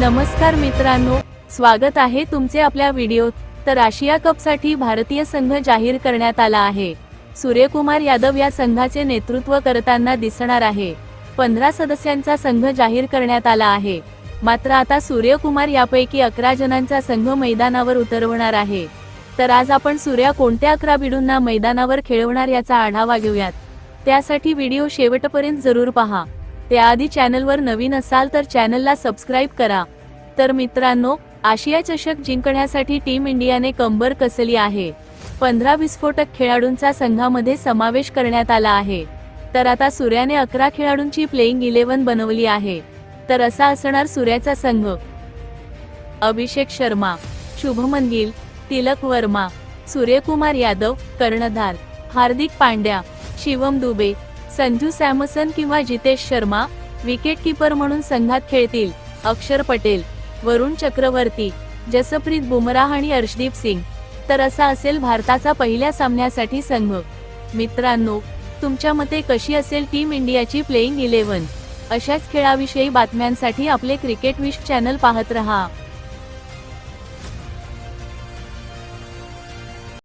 नमस्कार मित्रांनो स्वागत आहे तुमचे आपल्या व्हिडिओत तर आशिया कपसाठी भारतीय संघ जाहीर करण्यात आला आहे. सूर्यकुमार यादव या संघाचे नेतृत्व करताना दिसणार आहे. पंधरा सदस्यांचा संघ जाहीर करण्यात आला आहे. मात्र आता सूर्यकुमार यापैकी अकरा जणांचा संघ मैदानावर उतरवणार आहे. तर आज आपण सूर्या कोणत्या अकरा बिडूंना मैदानावर खेळवणार याचा आढावा घेऊयात. त्यासाठी व्हिडिओ शेवटपर्यंत जरूर पहा. त्याआधी चॅनलवर नवीन असाल तर चॅनलला सबस्क्राईब करा. तर मित्रांनो आशिया चषक जिंकण्यासाठी टीम इंडियाने कंबर कसली आहे? पंधरा विस्फोटक खेळाडूंचा संघामध्ये समावेश करण्यात आला आहे. तर आता सूर्याने अकरा खेळाडूंची प्लेइंग इलेव्हन बनवली आहे. तर असा असणार सूर्याचा संघ. अभिषेक शर्मा शुभमन गिल तिलक वर्मा सूर्यकुमार यादव कर्णधार हार्दिक पांड्या शिवम दुबे संजू सॅमसन किंवा जितेश शर्मा विकेट किपर म्हणून संघात खेळतील अक्षर पटेल वरुण चक्रवर्ती जसप्रीत बुमराह आणि अर्शदीप सिंग. तर असा असेल भारताचा पहिल्या सामन्यासाठी संघ. मित्रांनो तुमच्या मते कशी असेल टीम इंडियाची प्लेइंग इलेव्हन? अशाच खेळाविषयी बातम्यांसाठी आपले क्रिकेट विश चॅनल पाहत रहा.